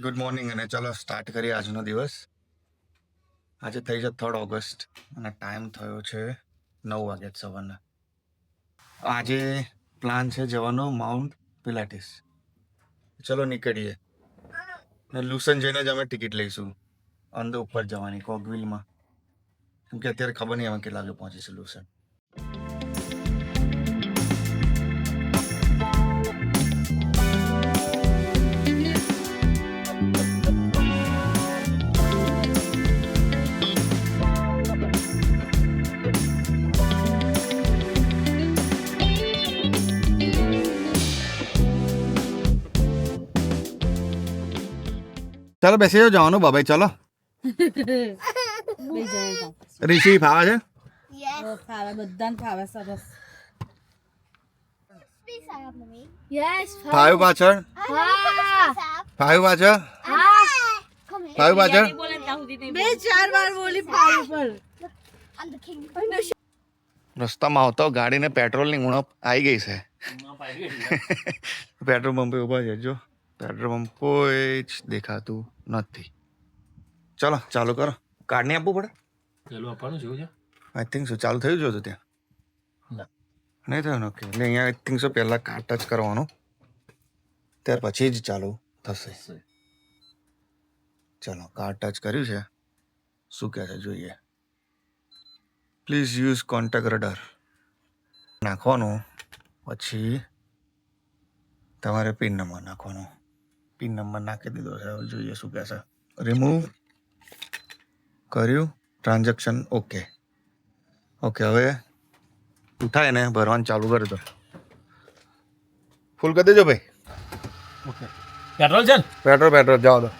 Good morning અને ચલો start કરીએ આજનો દિવસ. આજે થઈ છે થર્ડ ઓગસ્ટ અને ટાઈમ થયો છે નવ વાગ્યા સવારના. આજે પ્લાન છે જવાનો માઉન્ટ પિલાટીસ ચલો નીકળીએ. ને લુસન જઈને જ અમે ટિકિટ લઈશું. અંદર ઉપર જવાની કોગવિલમાં કેમ કે અત્યારે ખબર નહીં અમે કેટલા વાગે પહોંચીશું લુસન ચાલો બેસી જાઓ જવાનું બાબાઈ ચાલો. ઋષિ ફાવે છે? ફાવે બધાને ફાવે. પાછળ? ફાવ્યું પાછળ? ફાવ્યું પાછળ? ચાર વાર બોલી ફાવે પર. રસ્તામાં આવતો ગાડીને પેટ્રોલની ઉણપ આવી ગઈ છે. પેટ્રોલ પંપે ઊભા છે જો પેટ્રોલ પંપ કોઈ જ દેખાતું નથી. ચાલો ચાલુ કરો. કાર્ડ નહીં આપવું પડે? પેલું આપવાનું જોયું છે? આઈ થિંક શું ચાલુ થયું જોતું ત્યાં. ના. નહીં થયું ઓકે એટલે અહીંયા આઈ થિંક સો પહેલાં કાર્ડ ટચ કરવાનું. ત્યાર પછી જ ચાલુ થશે. ચાલો કાર્ડ ટચ કર્યું છે. શું કહે છે? જોઈએ. પ્લીઝ યુઝ કોન્ટેક્ટ રડર નાખવાનું. પછી તમારે પિન નંબર નાખવાનો. પિન નંબર નાખી દીધો છે. હવે જોઈએ શું કહે છે. રિમૂવ કર્યું. ટ્રાન્ઝેક્શન ઓકે ઓકે હવે ઉઠાય ને ભરવાનું ચાલુ કરી દો ફૂલ કરી દેજો ભાઈ. પેટ્રોલ છે પેટ્રોલ પેટ્રોલ જાઓ દો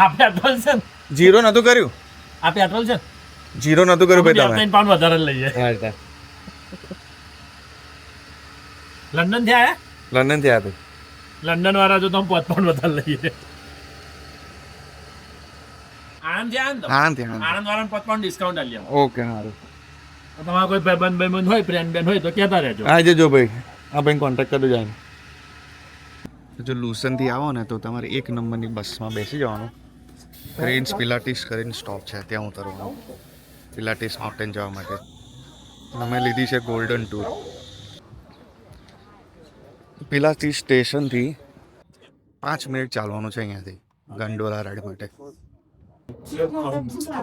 આ પેટ્રોલ છે જીરો નતું કર્યું? આ પેટ્રોલ છે જીરો નતું કર્યું ભાઈ તમે. પાન વધારે લઈ જાય લંડનથી આયા લંડનથી આવ્યા લંડન વાળા જો તમે પાંચ પણ વધારે લઈએ. આણંદ? આનંદ હા ત્યાં આણંદ વાળાને ડિસ્કાઉન્ટ આલી ઓકે સારું. તમારા કોઈ ભાઈબંધ ભાઈબંધ હોય ફ્રેન્ડ બેન હોય તો કહેતા રહેજો. હા જજો ભાઈ. આ ભાઈ કોન્ટેક્ટ કરી જાય જો લુસનથી આવો ને તો તમારે એક નંબરની બસમાં બેસી જવાનું. પ્રિન્સ પિલાટીસ કરીને સ્ટોપ છે ત્યાં ઉતરવાનું પિલાટીસ માઉન્ટેન જવા માટે. અમે લીધી છે ગોલ્ડન ટૂર પિલાટીસ સ્ટેશનથી પાંચ મિનિટ ચાલવાનું છે અહીંયાથી ગંડોલા રાઈડ માટે.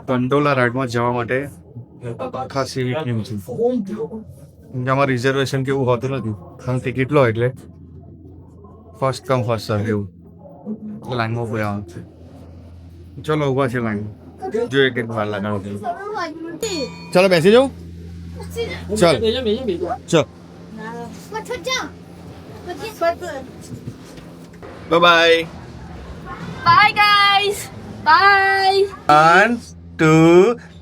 ગંડોલા રાઈડમાં જવા માટે ખાસી queue છે. જેમાં રિઝર્વેશન કેવું હોતું નથી. તમે ટિકિટ લો એટલે ફર્સ્ટ કમ ફર્સ્ટ સર્વ એવું. લાઈનમાં ઉભું છે. ચલો ઊભા છે લાઈન. જો એક એક વાર લગાડો ચલો બેસી જાઉં ચલ. બેજો બેજો બેજો ચલ bye Bye, guys. Bye. One two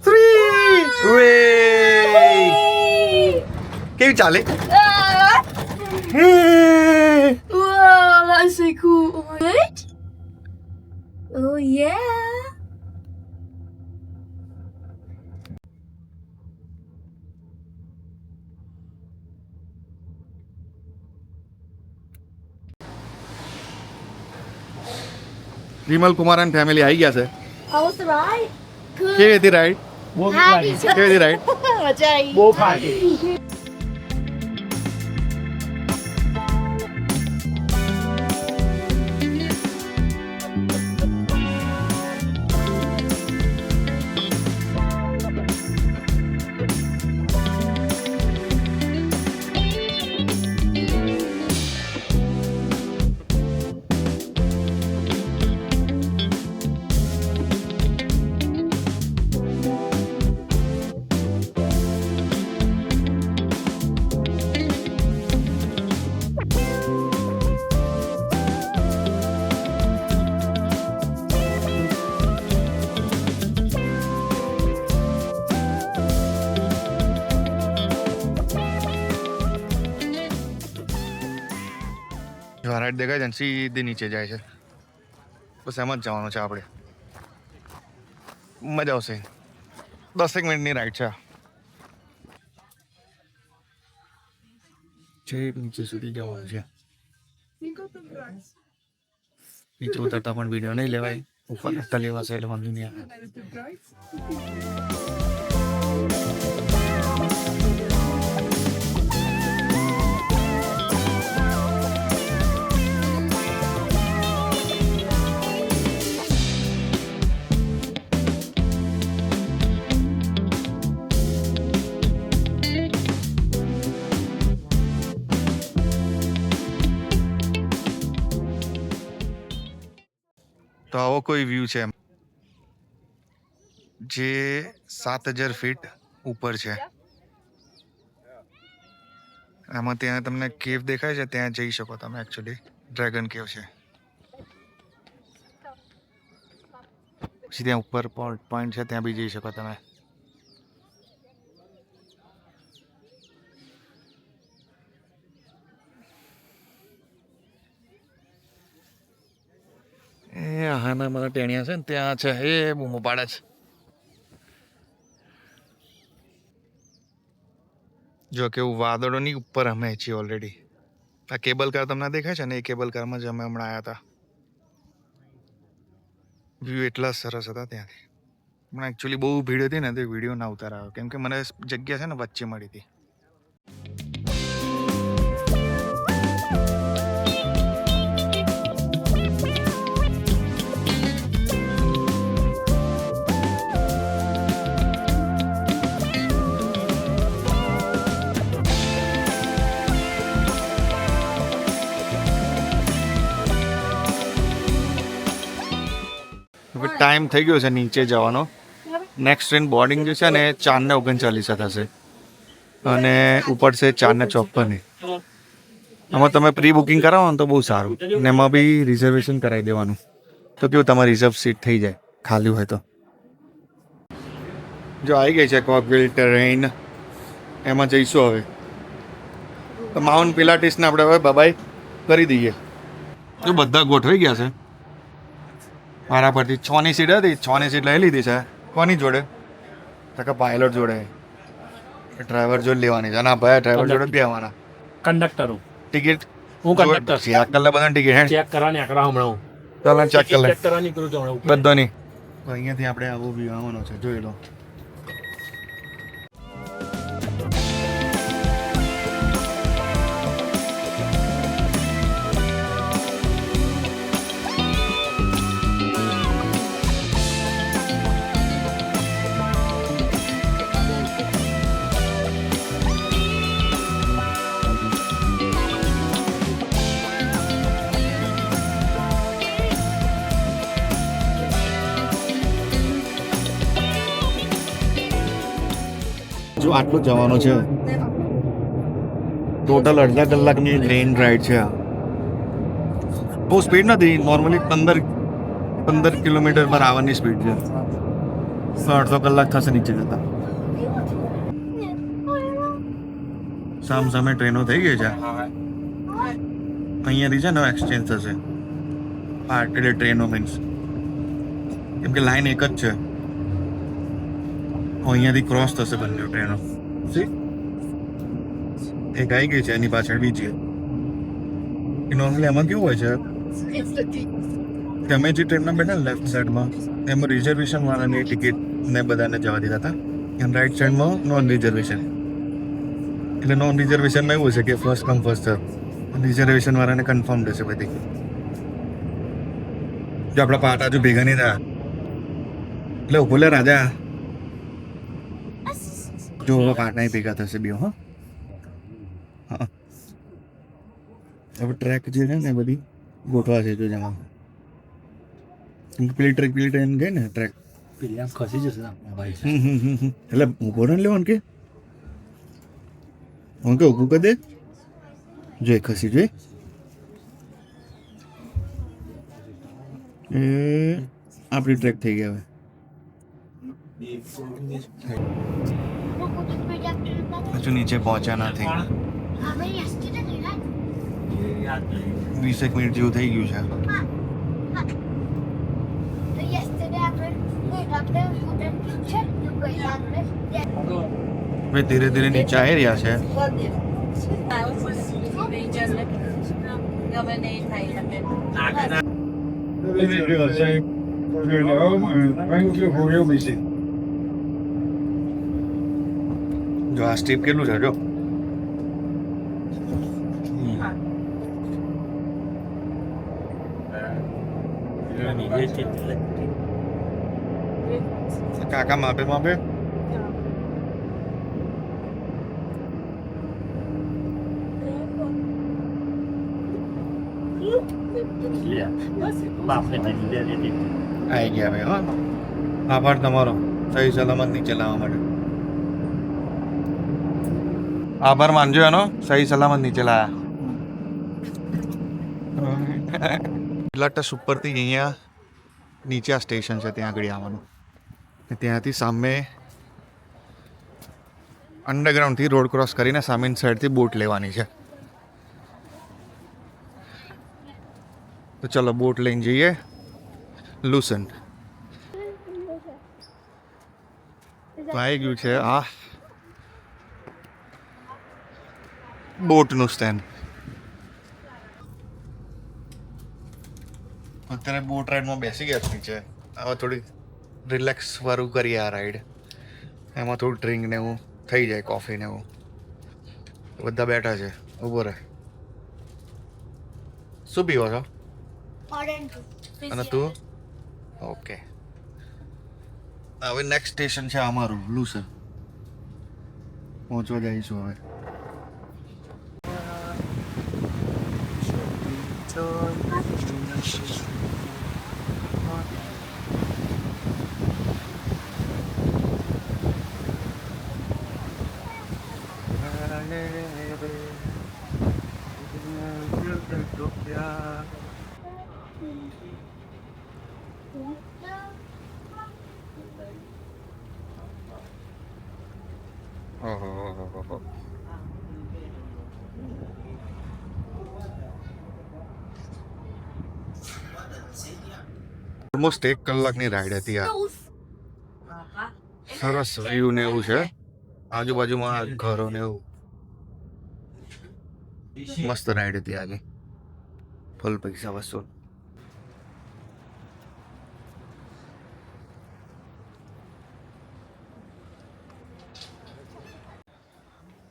three way કેવી ચાલે Ah. Whoa, that's so cool. What? Oh, yeah. Vimal Kumar and family આવી ગયા છે. કેવી હતી રાઈડ કેવી હતી રાઈડ મજા આવી. બહુ ફાટી. જો આ રાઈડ દેખાય છે ને સીધી નીચે જાય છે. બસ એમ જ જવાનું છે આપણે. મજા આવશે. દસેક મિનિટની રાઈડ છે આ. નીચે સુધી જવાનું છે. નીચે ઉતરતા પણ વીડિયો નહીં લેવાય. ઉપર લેવાશે એટલે વાંધો નહીં આવે. તો આવો કોઈ વ્યૂ છે જે સાત હજાર ફીટ ઉપર છે. આમાં ત્યાં તમને કેવ દેખાય છે, ત્યાં જઈ શકો તમે એકચ્યુઅલી ડ્રેગન કેવ છે. પછી ત્યાં ઉપર પોઈન્ટ છે, ત્યાં બી જઈ શકો તમે. એ હાના મારા ટેણિયા છે ને, ત્યાં છે. એ બૂમો પાડે છે. જો કેવું વાદળોની ઉપર અમે છીએ ઓલરેડી આ કેબલ કાર તમને દેખાય છે ને? એ કેબલ કારમાં જ અમે હમણાં આવ્યા હતા. વ્યૂ એટલા સરસ હતા ત્યાંથી. હમણાં એકચ્યુઅલી બહુ ભીડ હતી ને, તે વીડિયો ના ઉતારાયો કેમ કે મને જગ્યા છે ને, વચ્ચે મળી હતી. ટાઈમ થઈ ગયો છે નીચે જવાનો. નેક્સ્ટ ટ્રેન બોર્ડિંગ જે છે ને એ ચારને ઓગણચાલીસે થશે. અને ઉપર છે ચારને ચોપ્પને. આમાં તમે પ્રી બુકિંગ કરાવો ને તો બહુ સારું. ને એમાં બી રિઝર્વેશન કરાવી દેવાનું. તો કેવું તમારી રિઝર્વ સીટ થઈ જાય ખાલી હોય તો. જો આવી ગઈ છે કોકવિલ ટ્રેન એમાં જઈશું હવે. તો માઉન્ટ પિલાટીસને આપણે હવે બબાઈ કરી દઈએ. જો બધા ગોઠવાઈ ગયા છે. મારા પરથી છ ની સીટ હતી છ ની સીટ લઈ લીધી છે. કોની જોડે? તો કે પાયલોટ જોડે. ડ્રાઈવર જોડે લેવાની છે. ના ભાઈ ડ્રાઈવર જોડે જ કંડક્ટર હું. ટિકિટ હું કંડક્ટર ચેક કરલે બધા ટિકિટ હે ચેક કરવાની આકરા હમણાં હું. ચાલ ચેક કરલે ચેક કરવાની કરું છું હમણાં બધાની. અહીંયાથી આપણે આવું બી આવવાનો છે. જોઈ લો. જો આટલું જવાનું છે. ટોટલ અડધા કલાકની ટ્રેન રાઈડ છે બહુ સ્પીડ નથી. નોર્મલી પંદર પંદર કિલોમીટર પર આવવાની સ્પીડ છે. અડધો કલાક થશે નીચે જતા. સામ સામે ટ્રેનો થઈ ગઈ છે. અહીંયાથી છે ને એક્સચેન્જ થશે. પાર્ટેડ ટ્રેનો મીન્સ કેમ કે લાઈન એક જ છે. અહીંયાથી ક્રોસ થશે બંને ટ્રેનો. એક આવી ગઈ છે એની પાછળ બીજી. નોર્મલી એમાં કેવું હોય છે? તમે જે ટ્રેનમાં બેઠા લેફ્ટ સાઈડમાં એમાં રિઝર્વેશન વાળાની ટિકિટ ને બધાને જવા દીધા હતા. એમ રાઈટ સાઈડમાં નોન રિઝર્વેશન એટલે નોન રિઝર્વેશનમાં એવું છે કે first come first serve reservation વાળાને કન્ફર્મ રહેશે બધી. જો આપણા પાટા જો ભેગા નહીં થયા. એટલે ઊભો લે રાજા. જો પાટના ભેગા થશે બે હા. હા હવે ટ્રેક જે છે ને એ બધી ગોઠવા છે જો જેમાં. પેલી ટ્રેક પેલી ટ્રેન ગઈ ને ટ્રેક પેલી આમ ખસી જશે એટલે ઊભો ને લેવાનું કે? હું કે ઊભું કરી દે. જોઈ ખસી જોઈ. એ આપણી ટ્રેક થઈ ગઈ હવે. હજુ નીચે પહોંચ્યા નથી. વીસેક મિનિટ જેવું થઈ ગયું છે. હવે ધીરે ધીરે નીચે આવી રહ્યા છે. ગમે નહીં થાય જો આ સ્ટીપ કેટલું છે જો કાકા માપે માપે આવી ગયા ભાઈ હા આભાર તમારો સહી સલામત નીચે લાવવા માટે આભાર માનજો એનો. સહી સલામત નીચે લાયા. લટસ ઉપરથી અહીંયા નીચે આ સ્ટેશન છે, ત્યાં આગળ આવવાનું. ને ત્યાંથી સામે અંડરગ્રાઉન્ડથી રોડ ક્રોસ કરીને સામેની સાઈડથી બોટ લેવાની છે. તો ચલો બોટ લઈને જઈએ. લુસન. આવી ગયું છે, આ બોટનું સ્ટેન્ડ અત્યારે બોટ રાઈડમાં બેસી ગયા છે નીચે હવે થોડી રિલેક્સ વાળું કરીએ આ રાઈડ. એમાં થોડું ડ્રિંક ને એવું થઈ જાય કોફી ને એવું. બધા બેઠા છે ઊભો રહે. શું પીવો છો? અને તું? ઓકે હવે નેક્સ્ટ સ્ટેશન છે અમારું લુસર. પહોંચવા જઈશું હવે. 어허허허허 ઓલમોસ્ટ એક કલાકની રાઈડ હતી આ. સરસ વ્યૂ ને એવું છે. આજુબાજુમાં ઘરો ને એવું. મસ્ત રાઈડ હતી આજે ફૂલ પૈસા વસૂલ.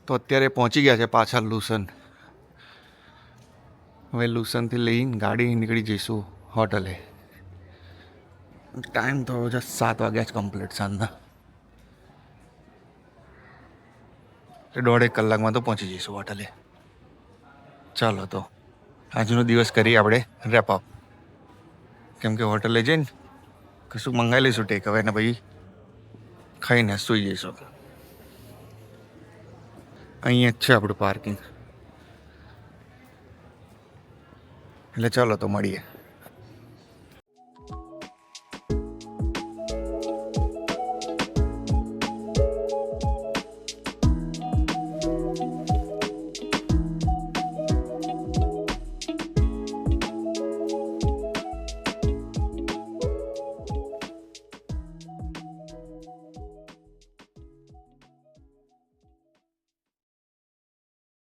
તો અત્યારે પહોંચી ગયા છે પાછા લુસન. હવે લુસનથી લઈને ગાડી નીકળી જઈશું હોટલે. ટાઈમ તો જસ્ટ સાત વાગ્યા જ કમ્પ્લીટ સાંજના. દોઢેક કલાકમાં તો પહોંચી જઈશું હોટલે. ચાલો તો, આજનો દિવસ કરીએ આપણે રેપ અપ કેમ કે હોટલે જઈને કશું મંગાવી લઈશું ટેક હવે ને પછી ખાઈને સૂઈ જઈશું. અહીંયા જ છે આપણું પાર્કિંગ એટલે ચાલો તો મળીએ.